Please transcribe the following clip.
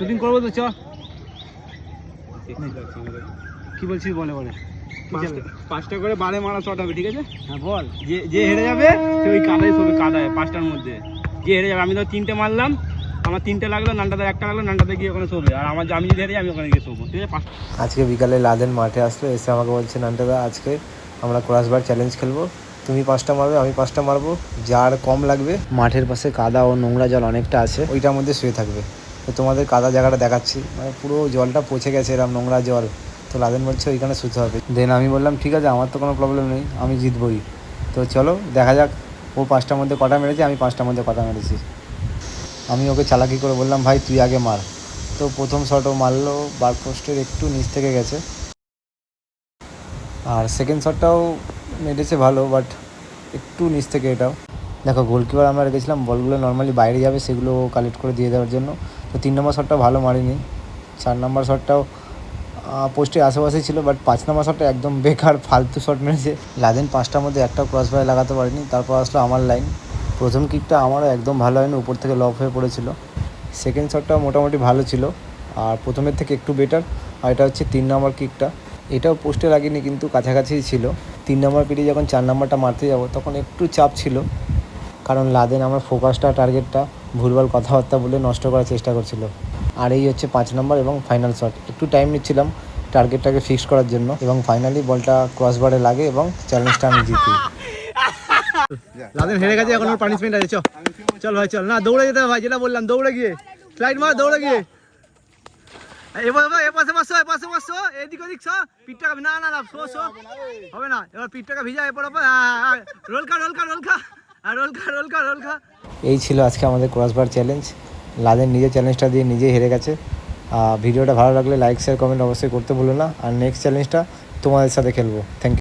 Shooting করব তো চ। কি বলছিস বলে বলে? পাঁচটা করে বারে মারা শট হবে ঠিক আছে? হ্যাঁ বল। যে যে হেরে যাবে সে ওই কাদায় শোবে কাদায় পাঁচটার মধ্যে। যে হেরে যাবে আমি তো তিনটে মারলাম আমার তিনটে লাগল নানটাতে একটা লাগল নানটাতে গিয়ে ওখানে শোবে। আর আমার আমি যদি হেরে যাই আমি ওখানে গিয়ে শোবো ঠিক আছে? আজকে বিকালে লাদেন মাঠে আসলো এসে আমাকে বলছে নান্টাদা আজকে আমরা ক্রসবার চ্যালেঞ্জ খেলব। তুমি পাঁচটা মারবে আমি পাঁচটা মারবো। যার কম লাগবে মাঠের পাশে কাদা ও নোংরা জল অনেকটা আছে ওইটার মধ্যে শুয়ে থাকবে। তো তোমাদের কাদা জায়গাটা দেখাচ্ছি। মানে পুরো জলটা পচে গেছে এরকম নোংরা জল। তো লাদেন বলছে ওইখানে শুতে হবে। দেন আমি বললাম, ঠিক আছে, আমার তো কোনো প্রবলেম নেই, আমি জিতবই। তো চলো, দেখা যাক। ও পাঁচটার মধ্যে কটা মেরেছে, আমি পাঁচটার মধ্যে কটা মেরেছি। আমি ওকে চালাকি করে বললাম, ভাই, তুই আগে মার। তো প্রথম শট ও মারলো, বার পোস্টের একটু নিচ থেকে গেছে। আর সেকেন্ড শটটাও মেরেছে ভালো বাট একটু নিচ থেকে এটাও। দেখো গোলকিপার আমরা রেখেছিলাম, বলগুলো নর্মালি বাইরে যাবে, সেগুলো কালেক্ট করে দিয়ে দেওয়ার জন্য। তো তিন নম্বর শটটা ভালো মারিনি। চার নম্বর শটটাও পোস্টের আশেপাশেই ছিল বাট পাঁচ নম্বর শটটা একদম বেকার, ফালতু শট মেরেছে। লাদেন পাঁচটার মধ্যে একটা ক্রস বাই লাগাতে পারিনি, তারপর আসলো আমার লাইন প্রথম কিকটা আমারও একদম ভালো হয়নি, উপর থেকে লফ হয়ে পড়েছিল। সেকেন্ড শটটাও মোটামুটি ভালো ছিল, আর প্রথমের থেকে একটু বেটার আর এটা হচ্ছে তিন নম্বর কিকটা এটাও পোস্টে লাগেনি, কিন্তু কাছাকাছিই ছিল। তিন নম্বর পিটি যখন চার নম্বরটা মারতে যাব, তখন একটু চাপ ছিল। কারণ লাদেন আমার ফোকাসটা, টার্গেটটা, ভুলভাল কথাবার্তা বলে নষ্ট করার চেষ্টা করছিল। আর এই হচ্ছে পাঁচ নম্বর এবং ফাইনাল শট। একটু টাইম নিচ্ছিলাম টার্গেটটাকে ফিক্স করার জন্য এবং ফাইনালি বলটা ক্রসবারে লাগে এবং চ্যালেঞ্জটা আমি জিতি। লাদেন হেরে গেছে, এখন ওর পানিশমেন্ট আছে, চল। ভাই, চল। না, দৌড়ে যেতে ভাই, যেটা বললাম, দৌড়ে গিয়ে। ফ্লাইট মার, দৌড়ে গিয়ে। এবার এবার এ পাশে পাশো এ পাশে পাশো এদিক ওদিক শো পিঠটাকে না না না, শো শো। হবে না। এবার পিঠটাকে ভিজা, এরপর রোল খা রোল খা রোল খা এই ছিল আজকে আমাদের ক্রসবার চ্যালেঞ্জ লাদের নিজের চ্যালেঞ্জটা দিয়ে নিজে হেরে গেছে। ভিডিওটা ভালো লাগলে লাইক শেয়ার কমেন্ট অবশ্যই করতে ভুলো না। আর নেক্সট চ্যালেঞ্জটা তোমাদের সাথে খেলব। Thank you